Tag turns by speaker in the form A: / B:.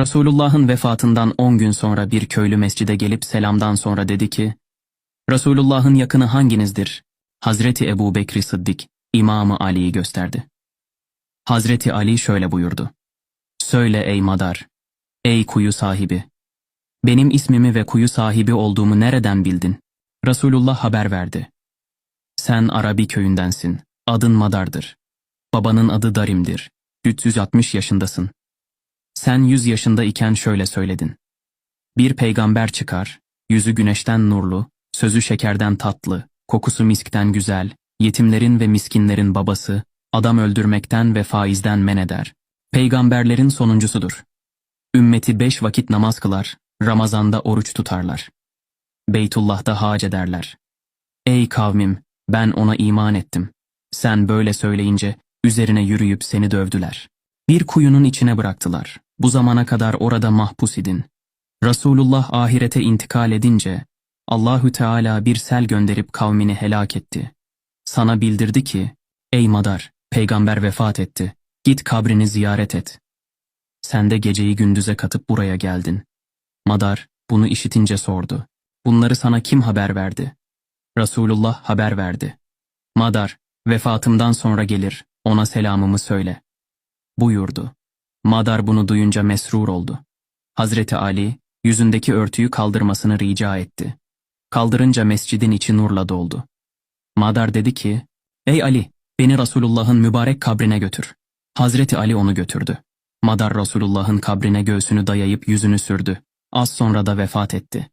A: Resulullah'ın vefatından on gün sonra bir köylü mescide gelip selamdan sonra dedi ki, Resulullah'ın yakını hanginizdir? Hazreti Ebu Bekri Sıddık, İmamı Ali'yi gösterdi. Hazreti Ali şöyle buyurdu. Söyle ey madar, ey kuyu sahibi. Benim ismimi ve kuyu sahibi olduğumu nereden bildin? Resulullah haber verdi. Sen Arabi köyündensin, adın Madar'dır. Babanın adı Darim'dir. 360 yaşındasın. Sen 100 yaşında iken şöyle söyledin. Bir peygamber çıkar, yüzü güneşten nurlu, sözü şekerden tatlı, kokusu miskten güzel, yetimlerin ve miskinlerin babası, adam öldürmekten ve faizden men eder. Peygamberlerin sonuncusudur. Ümmeti beş vakit namaz kılar, Ramazanda oruç tutarlar. Beytullah'ta hac ederler. Ey kavmim, ben ona iman ettim. Sen böyle söyleyince, üzerine yürüyüp seni dövdüler. Bir kuyunun içine bıraktılar. Bu zamana kadar orada mahpus idin. Resulullah ahirete intikal edince, Allahü Teala bir sel gönderip kavmini helak etti. Sana bildirdi ki, ey Madar, peygamber vefat etti, git kabrini ziyaret et. Sen de geceyi gündüze katıp buraya geldin. Madar, bunu işitince sordu. Bunları sana kim haber verdi? Resulullah haber verdi. Madar, vefatımdan sonra gelir, ona selamımı söyle. Buyurdu. Madar bunu duyunca mesrur oldu. Hazreti Ali, yüzündeki örtüyü kaldırmasını rica etti. Kaldırınca mescidin içi nurla doldu. Madar dedi ki, Ey Ali, beni Resulullah'ın mübarek kabrine götür. Hazreti Ali onu götürdü. Madar Resulullah'ın kabrine göğsünü dayayıp yüzünü sürdü. Az sonra da vefat etti.